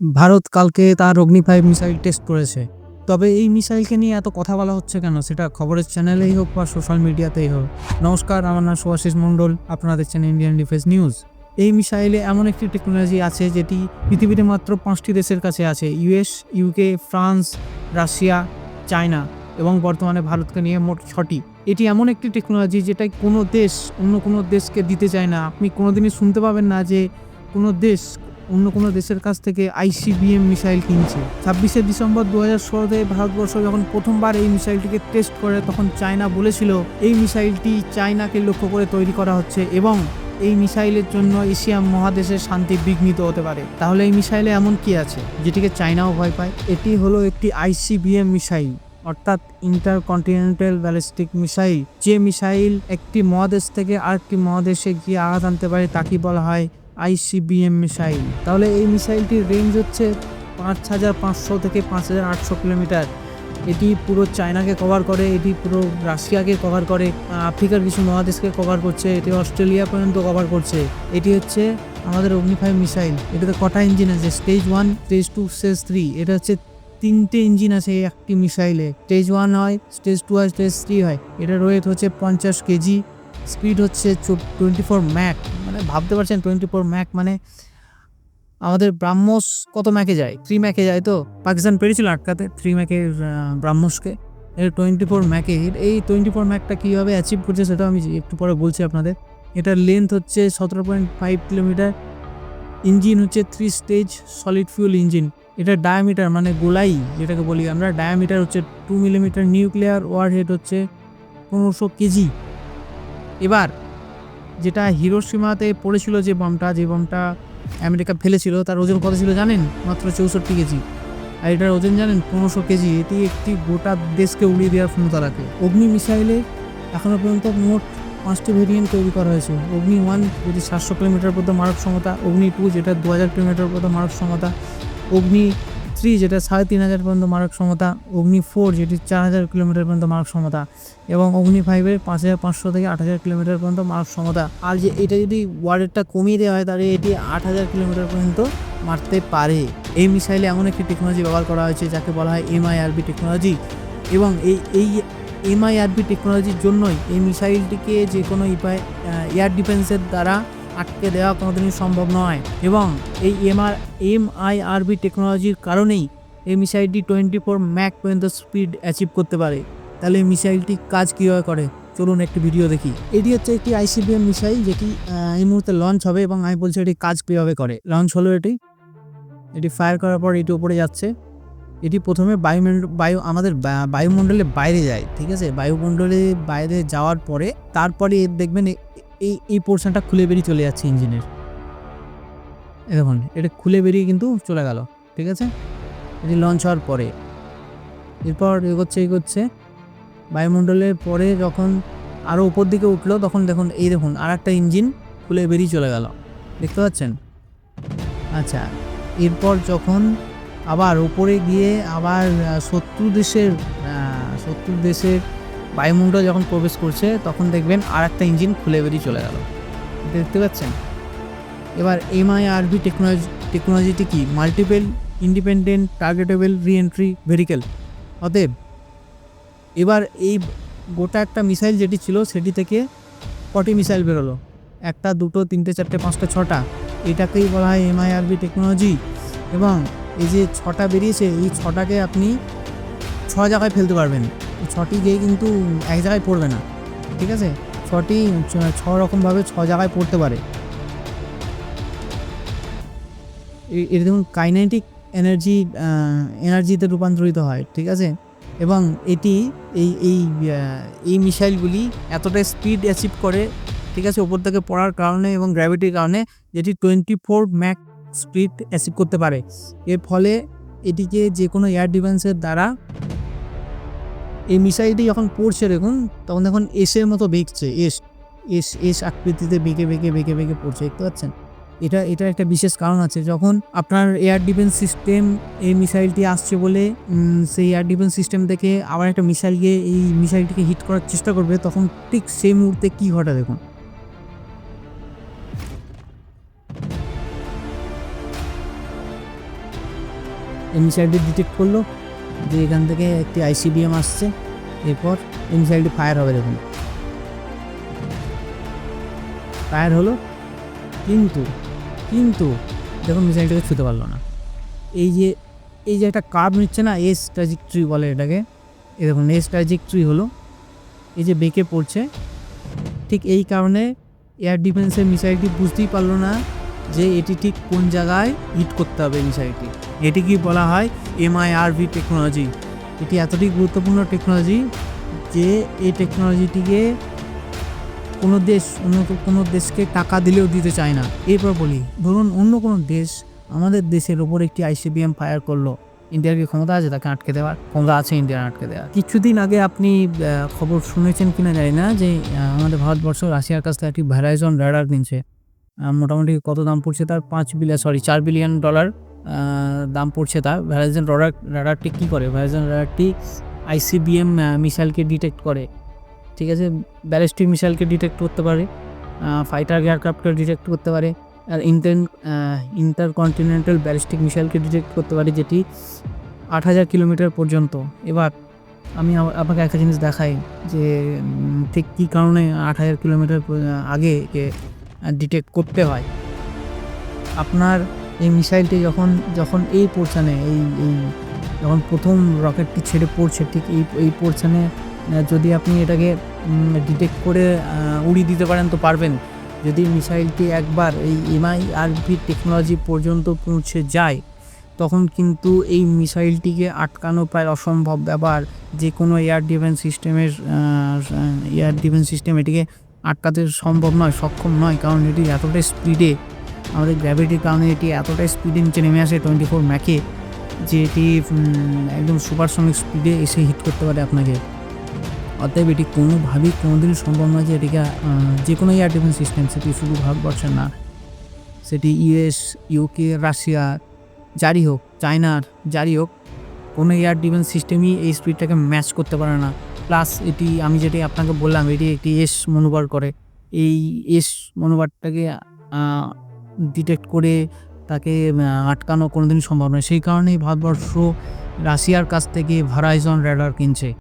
ভারত কালকে তার অগ্নি five missile test করেছে। তবে এই মিসাইলকে নিয়ে এত কথা বলা হচ্ছে কেন? সেটা খবরের চ্যানেলেই হোক বা সোশ্যাল মিডিয়াতেই হোক। নমস্কার, আমার নাম সুভাষিস মণ্ডল। আপনারা দেখছেন ইন্ডিয়ান ডিফেন্স নিউজ। এই মিসাইলে এমন একটি টেকনোলজি আছে যেটি পৃথিবীতে মাত্র পাঁচটি দেশের কাছে আছে। US UK France, Russia, China এবং বর্তমানে ভারতকে নিয়ে মোট ছটি। এটি এমন একটি টেকনোলজি যেটা কোনো দেশ অন্য কোনো দেশকে দিতে চায় না। আপনি কোনোদিনই শুনতে পাবেন না যে কোনো দেশ অন্য কোনো দেশের কাছ থেকে আইসিবিএম মিসাইল কিনছে। ছাব্বিশে ডিসেম্বর দু হাজার ষোলোতে ভারতবর্ষ যখন প্রথমবার এই মিসাইলটিকে টেস্ট করে, তখন চায়না বলেছিল, এই মিসাইলটি চায়নাকে লক্ষ্য করে তৈরি করা হচ্ছে এবং এই মিসাইলের জন্য এশিয়া মহাদেশের শান্তি বিঘ্নিত হতে পারে। তাহলে এই মিসাইলে এমন কি আছে, যেটিকে চায়নাও ভয় পায়? এটি হলো একটি আইসিবিএম মিসাইল, অর্থাৎ ইন্টারকন্টিনেন্টাল ব্যালিস্টিক মিসাইল। যে মিসাইল একটি মহাদেশ থেকে আরেকটি মহাদেশে গিয়ে আঘাত আনতে পারে তাকে বলা হয় আইসিবিএম মিসাইল। তাহলে এই মিসাইলটির রেঞ্জ হচ্ছে পাঁচ হাজার পাঁচশো থেকে পাঁচ হাজার আটশো কিলোমিটার। এটি পুরো চায়নাকে কভার করে, এটি পুরো রাশিয়াকে কভার করে, আফ্রিকার কিছু মহাদেশকে কভার করছে, এটি অস্ট্রেলিয়া পর্যন্ত কভার করছে। এটি হচ্ছে আমাদের অগ্নি ফাইভ মিসাইল। এটাতে কটা ইঞ্জিন আছে? Stage one stage two stage three এটা হচ্ছে তিনটে ইঞ্জিন আছে একটি মিসাইলে। স্টেজ ওয়ান হয় স্টেজ টু হয় স্টেজ থ্রি হয়। এটার ওয়েট হচ্ছে পঞ্চাশ কেজি। স্পিড হচ্ছে টোয়েন্টি ফোর ম্যাক মানে ভাবতে পারছেন টোয়েন্টি ফোর ম্যাক মানে আমাদের ব্রাহ্মস কত ম্যাকে যায়? থ্রি ম্যাকে যায় তো? পাকিস্তান পেরেছিল আটকাতে থ্রি ম্যাকের ব্রাহ্মসকে। এর টোয়েন্টি ফোর ম্যাকে এই টোয়েন্টি ফোর ম্যাকটা কীভাবে অ্যাচিভ করছে সেটা আমি একটু পরে বলছি আপনাদের। এটার লেন্থ হচ্ছে সতেরো পয়েন্ট ফাইভ কিলোমিটার ইঞ্জিন হচ্ছে three stage solid fuel engine এটা ডায়ামিটার মানে গোলাই, যেটাকে বলি আমরা ডায়ামিটার হচ্ছে two millimetre nuclear warhead হচ্ছে পনেরোশো কেজি। এবার যেটা হিরোসীমাতে পড়েছিল যে বমটা যে বমটা আমেরিকা ফেলেছিল, তার ওজন কত ছিল জানেন? মাত্র চৌষট্টি কেজি। আর এটার ওজন জানেন? পনেরোশো কেজি। এটি একটি গোটা দেশকে উড়িয়ে দেওয়ার ক্ষমতা রাখে অগ্নি মিসাইলে এখনও পর্যন্ত মোট পাঁচটি ভেরিয়েন্ট তৈরি করা হয়েছে। অগ্নি ওয়ান, যেটি সাতশো কিলোমিটার পর্যন্ত মারক ক্ষমতা অগ্নি টু, যেটা দু হাজার কিলোমিটার পর্যন্ত মারক ক্ষমতা অগ্নি থ্রি যেটা সাড়ে তিন হাজার পর্যন্ত মারক ক্ষমতা অগ্নি ফোর যেটি চার হাজার কিলোমিটার পর্যন্ত মারক ক্ষমতা এবং অগ্নি ফাইভের পাঁচ হাজার পাঁচশো থেকে আট হাজার কিলোমিটার পর্যন্ত মারক ক্ষমতা আর যে এটা যদি ওয়ার্ডেরটা কমিয়ে দেওয়া হয়, তাহলে এটি আট হাজার কিলোমিটার পর্যন্ত মারতে পারে। এই মিসাইলে এমন একটি টেকনোলজি ব্যবহার করা হয়েছে, যাকে বলা হয় এমআইআরবি টেকনোলজি এবং এই এই এমআইআরবি টেকনোলজির জন্যই এই মিসাইলটিকে যে কোনো এয়ার ডিফেন্সের দ্বারা আটকে দেওয়া কোনোদিনই সম্ভব নয়। এবং এই এমআর, এমআইআরবি টেকনোলজির কারণেই এই মিসাইলটি টোয়েন্টি ফোর ম্যাক পর্যন্ত স্পিড অ্যাচিভ করতে পারে। তাহলে এই মিসাইলটি কাজ কীভাবে করে? চলুন একটি ভিডিও দেখি। এটি হচ্ছে একটি আইসিবিএম মিসাইল যেটি এই মুহূর্তে লঞ্চ হবে এবং আমি বলছি এটি কাজ কীভাবে করে। লঞ্চ হলো এটি। এটি ফায়ার করার পর এটি উপরে যাচ্ছে। এটি প্রথমে বায়ুমণ্ডল বায়ু, আমাদের বায়ুমণ্ডলের বাইরে যায়, ঠিক আছে? বায়ুমণ্ডলের বাইরে যাওয়ার পরে তারপরে দেখবেন এই এই পোর্শনটা খুলে বেরিয়ে চলে যাচ্ছে ইঞ্জিনের দেখুন, এটা খুলে বেরিয়ে কিন্তু চলে গেল, ঠিক আছে? এটি লঞ্চ হওয়ার পরে। এরপর এ করছে এগোচ্ছে এগোচ্ছে। বায়ুমণ্ডলের পরে যখন আরও উপর দিকে উঠল, তখন দেখুন, এই দেখুন আর একটা ইঞ্জিন খুলে বেরিয়ে চলে গেল। দেখতে পাচ্ছেন? আচ্ছা এরপর যখন আবার ওপরে গিয়ে আবার শত্রু দেশের শত্রু দেশের বায়ুমণ্ডল যখন প্রবেশ করছে, তখন দেখবেন আর একটা ইঞ্জিন খুলে বেরিয়ে চলে গেল। দেখতে পাচ্ছেন? এবার এমআইআরভি টেকনোলজি টেকনোলজিটি কি? Multiple independent targetable reentry vehicle অতএব, এবার এই গোটা একটা মিসাইল যেটি ছিল, সেটি থেকে কটি মিসাইল বেরোলো? একটা, দুটো, তিনটে, চারটে, পাঁচটা, ছটা। এটাকেই বলা হয় এমআই এমআইআরবি টেকনোলজি এবং এই যে ছটা বেরিয়েছে, এই ছটাকে আপনি ছ জায়গায় ফেলতে পারবেন। ছটি গিয়ে কিন্তু এক জায়গায় পড়বে না, ঠিক আছে? ছটি, ছ রকমভাবে ছ জায়গায় পড়তে পারে। এর দেখুন, কাইনেটিক এনার্জি এনার্জিতে রূপান্তরিত হয়, ঠিক আছে? এবং এটি, এই এই এই মিসাইলগুলি এতটা স্পিড অ্যাচিভ করে, ঠিক আছে, ওপর থেকে পড়ার কারণে এবং গ্র্যাভিটির কারণে, যেটি twenty four mach speed achieve করতে পারে। এর ফলে এটিকে যে কোনো এয়ার ডিফেন্সের দ্বারা এই মিসাইলটি যখন পড়ছে, দেখুন, তখন দেখুন এসের মতো বেঁকছে এস এস এস আকৃতিতে বেঁকে বেঁকে বেঁকে বেঁকে পড়ছে, দেখতে পাচ্ছেন? এটা এটা একটা বিশেষ কারণ আছে। যখন আপনার এয়ার ডিফেন্স সিস্টেম এই মিসাইলটি আসছে বলে সেই এয়ার ডিফেন্স সিস্টেম থেকে আবার একটা মিসাইল গিয়ে এই মিসাইলটিকে হিট করার চেষ্টা করবে, তখন ঠিক সেই মুহূর্তে কী ঘটে, দেখুন? এই মিসাইলটি ডিটেক্ট করল। যে এখান থেকে একটি আইসিবিএম আসছে, এরপর মিসাইলটি ফায়ার হবে দেখুন। ফায়ার হলো, কিন্তু কিন্তু, দেখুন মিসাইলটাকে ছুতে পারল না। এই যে এই যে একটা কার্ভ নিচ্ছে না এস ট্রাজেক্টরি বলে এটাকে এ দেখুন এস ট্রাজেক্টরি হলো, এই যে বেঁকে পড়ছে, ঠিক এই কারণে এয়ার ডিফেন্সের মিসাইলটি বুঝতেই পারল না যে এটি ঠিক কোন জায়গায় হিট করতে হবে মিসাইলটি। এটি কি বলা হয় এমআইআরভি টেকনোলজি? এটি এতটাই গুরুত্বপূর্ণ টেকনোলজি যে এই টেকনোলজিটিকে কোনো দেশ, অন্য কোনো দেশকে টাকা দিলেও দিতে চায় না। এরপর বলি, ধরুন অন্য কোনো দেশ আমাদের দেশের ওপর একটি আইসিবিএম ফায়ার করল। ইন্ডিয়ার কি ক্ষমতা আছে তাকে আটকে দেওয়ার? ক্ষমতা আছে ইন্ডিয়ার আটকে দেওয়ার। কিছুদিন আগে আপনি খবর শুনেছেন কিনা জানি না যে আমাদের ভারতবর্ষ রাশিয়ার কাছ থেকে একটি ভ্যারাইজন রাডার কিনছে। মোটামুটি কত দাম পড়ছে তার? পাঁচ বিলিয়ন সরি চার বিলিয়ন ডলার দাম পড়ছে তার। ভ্যারাইজন রাডার রাডারটি কী করে? ভ্যারাইজন রাডারটি আইসিবিএম মিসাইলকে ডিটেক্ট করে। ঠিক আছে? ব্যালিস্টিক মিসাইলকে ডিটেক্ট করতে পারে। ফাইটার এয়ারক্রাফটকে ডিটেক্ট করতে পারে। আর ইন্টার ইন্টারকন্টিনেন্টাল ব্যালিস্টিক মিসাইলকে ডিটেক্ট করতে পারে, যেটি আট হাজার কিলোমিটার পর্যন্ত। এবার আমি আপনাকে একটা জিনিস দেখাই যে ঠিক কী কারণে আট হাজার কিলোমিটার আগে ডিটেক্ট করতে হয়। আপনার এই মিসাইলটি যখন যখন এই পোর্শানে এই এই, যখন প্রথম রকেটটি ছেড়ে পড়ছে, ঠিক এই এই পোর্শানে যদি আপনি এটাকে ডিটেক্ট করে উড়িয়ে দিতে পারেন তো পারবেন। যদি মিসাইলটি একবার এই এমআই আরভি টেকনোলজি পর্যন্ত পৌঁছে যায়, তখন কিন্তু এই মিসাইলটিকে আটকানো প্রায় অসম্ভব ব্যাপার। যে কোনো এয়ার ডিফেন্স সিস্টেমের এয়ার ডিফেন্স সিস্টেম এটিকে আটকাতে সম্ভব নয়, সক্ষম নয়, কারণ এটি এতটাই স্পিডে আমাদের গ্র্যাভিটির কারণে এটি এতটাই স্পিডে নিচে নেমে আসে টোয়েন্টি ফোর ম্যাকে যে এটি একদম সুপারসনিক স্পিডে এসে হিট করতে পারে আপনাকে। অতএব এটি কোনোভাবেই কোনোদিনই সম্ভব নয় যে এটিকে যে কোনো এয়ার ডিফেন্স সিস্টেম সেটি শুধু ভারতবর্ষের না, সেটি ইউএস ইউকে রাশিয়া যারই হোক চায়নার যারই হোক, কোনো এয়ার ডিফেন্স সিস্টেমই এই স্পিডটাকে ম্যাচ করতে পারে না। প্লাস এটি আমি যেটি আপনাকে বললাম, এটি একটি এস মনোবার করে। এই এস মনোবারটাকে ডিটেক্ট করে তাকে আটকানো কোনোদিন সম্ভব নয়। সেই কারণেই ভারতবর্ষ রাশিয়ার কাছ থেকে ভারাইজন র্যাডার কিনছে।